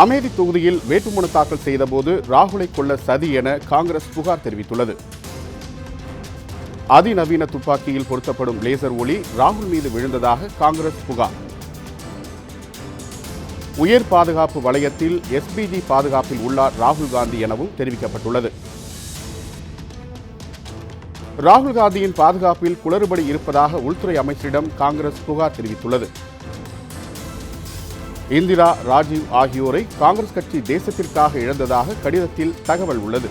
அமேதி தொகுதியில் வேட்புமனு தாக்கல் செய்தபோது ராகுலை கொல்ல சதி என காங்கிரஸ் புகார் தெரிவித்துள்ளது. அதிநவீன துப்பாக்கியில் பொருத்தப்படும் லேசர் ஒளி ராகுல் மீது விழுந்ததாக காங்கிரஸ் புகார். உயர் பாதுகாப்பு வளையத்தில் எஸ்பிஜி பாதுகாப்பில் உள்ளார் ராகுல் காந்தி எனவும் தெரிவிக்கப்பட்டுள்ளது. ராகுல் காந்தியின் பாதுகாப்பில் குளறுபடி இருப்பதாக உள்துறை அமைச்சரிடம் காங்கிரஸ் புகார் தெரிவித்துள்ளது. இந்திரா ராஜீவ் ஆகியோரை காங்கிரஸ் கட்சி தேசத்திற்காக இழந்ததாக கடிதத்தில் தகவல் உள்ளது.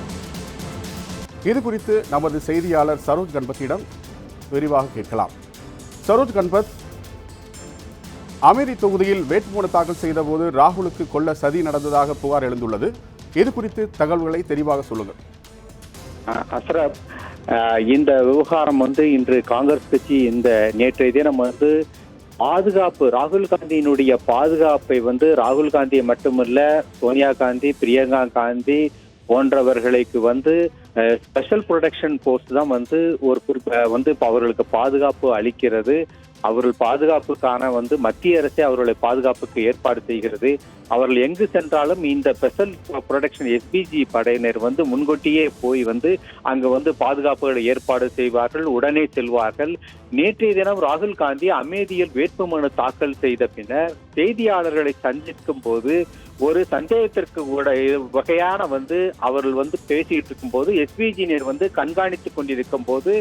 இது குறித்து நமது செய்தியாளர் சரோஜ் கண்பத்திடம் விரிவாக கேட்கலாம். சரோஜ் கண்பத் அமேதி தொகுதியில் வேட்புமனு தாக்கல் செய்தபோது ராகுலுக்கு கொல்ல சதி நடந்ததாக புகார் எழுந்துள்ளது. இது குறித்து தகவல்களை தெளிவாக சொல்லுங்கள். அஹ் இந்த விவகாரம் வந்து இன்று காங்கிரஸ் கட்சி இந்த நேற்றைய தினம் வந்து பாதுகாப்பு ராகுல் காந்தியினுடைய பாதுகாப்பை வந்து ராகுல் காந்தியை மட்டுமல்ல சோனியா காந்தி பிரியங்கா காந்தி போன்றவர்களுக்கு வந்து ஸ்பெஷல் ப்ரொடெக்ஷன் போர்ஸ் தான் வந்து ஒரு குறிப்ப வந்து இப்போ அவர்களுக்கு பாதுகாப்பு அளிக்கிறது. அவர்கள் பாதுகாப்புக்கான வந்து மத்திய அரசே அவர்களை பாதுகாப்புக்கு ஏற்பாடு செய்கிறது. அவர்கள் எங்கு சென்றாலும் இந்த ஸ்பெஷல் ப்ரொடெக்ஷன் எஸ்பிஜி படையினர் வந்து முன்கூட்டியே போய் வந்து அங்கு வந்து பாதுகாப்புகளை ஏற்பாடு செய்வார்கள் உடனே செல்வார்கள். நேற்றைய தினம் ராகுல் காந்தி அமேதியில் வேட்புமனு தாக்கல் செய்த பின்னர் செய்தியாளர்களை சந்திக்கும் போது ஒரு சந்தேகத்திற்கு கூட வகையான வந்து அவர்கள் வந்து பேசிட்டு இருக்கும்போது எஸ்பிஜியினர் வந்து கண்காணித்துக் கொண்டிருக்கும் போது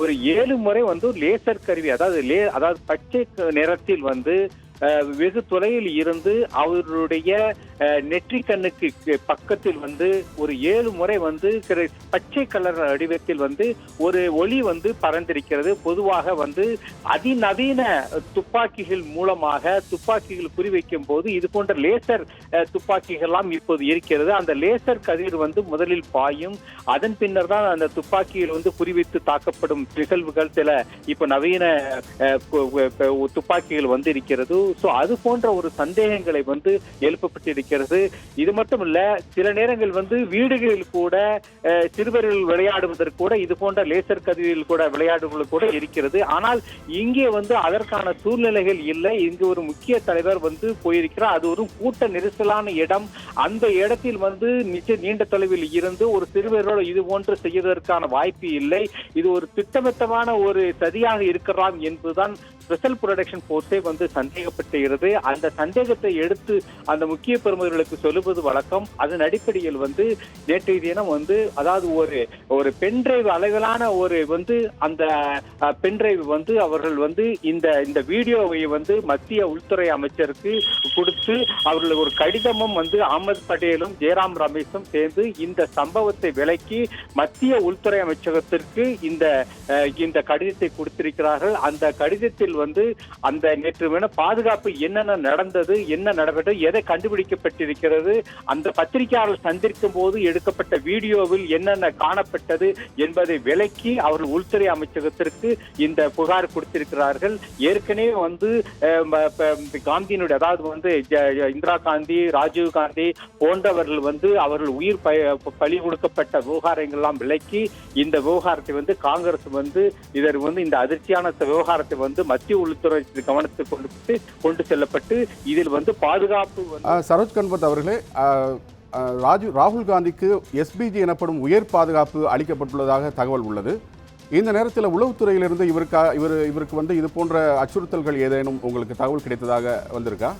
ஒரு ஏழு முறை வந்து லேசர் கருவி அதாவது லே அதாவது பச்சை நிறத்தில் வந்து வெகு தொலைவில் இருந்து அவருடைய நெற்றிக்கண்ணுக்கு கண்ணுக்கு பக்கத்தில் வந்து ஒரு ஏழு முறை வந்து பச்சை கலர் வடிவத்தில் வந்து ஒரு ஒளி வந்து பறந்திருக்கிறது. பொதுவாக வந்து அதிநவீன துப்பாக்கிகள் மூலமாக துப்பாக்கிகள் குறிவைக்கும் போது இது போன்ற லேசர் துப்பாக்கிகள்லாம் இப்போது இருக்கிறது. அந்த லேசர் கதிர் வந்து முதலில் பாயும். அதன் பின்னர் தான் அந்த துப்பாக்கியில் வந்து குறிவைத்து தாக்கப்படும் நிகழ்வுகள் சில இப்ப நவீன துப்பாக்கிகள் வந்து இருக்கிறது. சோ அது போன்ற ஒரு சந்தேகங்களை வந்து எழுப்பப்பட்டிருக்கிறது. இது மட்டும் இல்ல சில நேரங்கள் வந்து வீடுகளில் கூட சிறுவர்கள் விளையாடுவதற்கு கூட இது போன்ற லேசர் கதிரில் கூட விளையாடுவது கூட இருக்கிறது. ஆனால் இங்கே வந்து அதற்கான சூழ்நிலைகள் இல்லை. இங்கு ஒரு முக்கிய தலைவர் வந்து போயிருக்கிறார். அது ஒரு கூட்ட நெரிசலான இடம். அந்த இடத்தில் வந்து நிச்சய நீண்ட தொலைவில் இருந்து ஒரு சிறுவரோடு இது போன்று செய்வதற்கான வாய்ப்பு இல்லை. இது ஒரு திட்டமிட்டமான ஒரு சதியாக இருக்கலாம் என்பதுதான் ஸ்பெஷல் ப்ரொடக்ஷன் போர்ஸே வந்து சந்தேகப்பட்டுகிறது அந்த சந்தேகத்தை எடுத்து அந்த முக்கிய பெரும் பெருமர்களுக்கு சொல்லுவது வழக்கம். அதன் அடிப்படையில் வந்து நேற்றைய தினம் வந்து அதாவது ஒரு ஒரு பென்டிரைவ் அளவிலான ஒரு வந்து அந்த பென்டிரைவ் வந்து அவர்கள் வந்து இந்த இந்த வீடியோவை வந்து மத்திய உள்துறை அமைச்சருக்கு கொடுத்து அவர்கள் ஒரு கடிதமும் வந்து அகமது பட்டேலும் ஜெயராம் ரமேஷும் சேர்ந்து இந்த சம்பவத்தை விலக்கி மத்திய உள்துறை அமைச்சகத்திற்கு இந்த இந்த கடிதத்தை கொடுத்திருக்கிறார்கள். அந்த கடிதத்தில் வந்து அந்த நேற்று வேண பாதுகாப்பு என்னென்ன நடந்தது என்ன நடைபெற்றது எதை பெற்றிருக்கிறது அந்த பத்திரிகையாளர் சந்திக்கும் போது எடுக்கப்பட்ட வீடியோவில் என்னென்ன காணப்பட்டது என்பதை விலக்கி அவர்கள் உள்துறை அமைச்சகத்திற்கு இந்த புகார் கொடுத்திருக்கிறார்கள். ஏற்கனவே வந்து காந்தியினுடைய அதாவது வந்து இந்திரா காந்தி ராஜீவ் காந்தி போன்றவர்கள் வந்து அவர்கள் உயிர் பழி பலி கொடுக்கப்பட்ட விவகாரங்கள்லாம் விலக்கி இந்த விவகாரத்தை வந்து காங்கிரஸ் வந்து இதற்கு வந்து இந்த அதிர்ச்சியான விவகாரத்தை வந்து மத்திய உள்துறை கவனத்துக்கு கொண்டு கொண்டு செல்லப்பட்டு இதில் வந்து பாதுகாப்பு சரோஜ் அஹ், கண்பத் அவர்களே ராஜீவ் ராகுல் காந்திக்கு எஸ்பிஜி எனப்படும் உயர் பாதுகாப்பு அளிக்கப்பட்டுள்ளதாக தகவல் உள்ளது. இந்த நேரத்தில் உளவுத்துறையிலிருந்து இவருக்கா இவர் இவருக்கு வந்து இது போன்ற அச்சுறுத்தல்கள் ஏதேனும் உங்களுக்கு தகவல் கிடைத்ததாக வந்திருக்கா?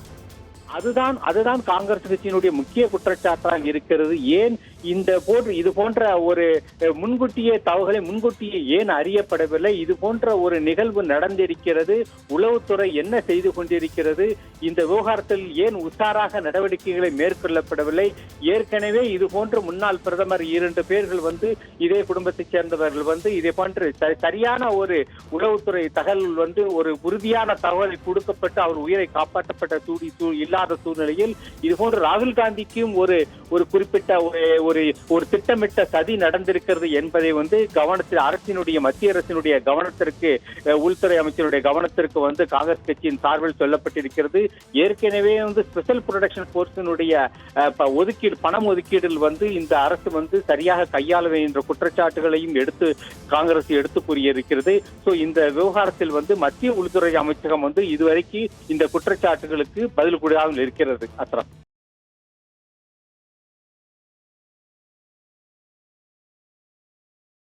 அதுதான் அதுதான் காங்கிரஸ் கட்சியினுடைய முக்கிய குற்றச்சாட்டாக இருக்கிறது. ஏன் இந்த போன்று இது போன்ற ஒரு முன்கூட்டியே தகவலை முன்கூட்டியே ஏன் அறியப்படவில்லை? இது போன்ற ஒரு நிகழ்வு நடந்திருக்கிறது. உளவுத்துறை என்ன செய்து கொண்டிருக்கிறது? இந்த விவகாரத்தில் ஏன் உஷாராக நடவடிக்கைகளை மேற்கொள்ளப்படவில்லை? ஏற்கனவே இது போன்ற முன்னாள் பிரதமர் இரண்டு பேர்கள் வந்து இதே குடும்பத்தைச் சேர்ந்தவர்கள் வந்து இதே போன்று ச- சரியான ஒரு உளவுத்துறை தகவல் வந்து ஒரு உறுதியான தகவலை கொடுக்கப்பட்டு அவர் உயிரை காப்பாற்றப்பட்ட சூடி இல்லாத சூழ்நிலையில் இது போன்று ராகுல் காந்திக்கும் ஒரு ஒரு குறிப்பிட்ட ஒரு ஒரு ஒரு திட்டமிட்ட சதி நடந்திருக்கிறது என்பதை வந்து கவனத்தில் அரசினுடைய மத்திய அரசினுடைய கவனத்திற்கு உள்துறை அமைச்சருடைய கவனத்திற்கு வந்து காங்கிரஸ் கட்சியின் சார்பில் சொல்லப்பட்டிருக்கிறது. ஏற்கனவே வந்து ஸ்பெஷல் ப்ரொடக்ஷன் போர்ஸினுடைய ப- ஒதுக்கீடு பணம் ஒதுக்கீடில் வந்து இந்த அரசு வந்து சரியாக கையாள என்ற குற்றச்சாட்டுகளையும் எடுத்து காங்கிரஸ் எடுத்து கூறியிருக்கிறது. ஸோ இந்த விவகாரத்தில் வந்து மத்திய உள்துறை அமைச்சகம் வந்து இதுவரைக்கும் இந்த குற்றச்சாட்டுகளுக்கு பதில் கூடாமல் இருக்கிறது. அஸ்ரம்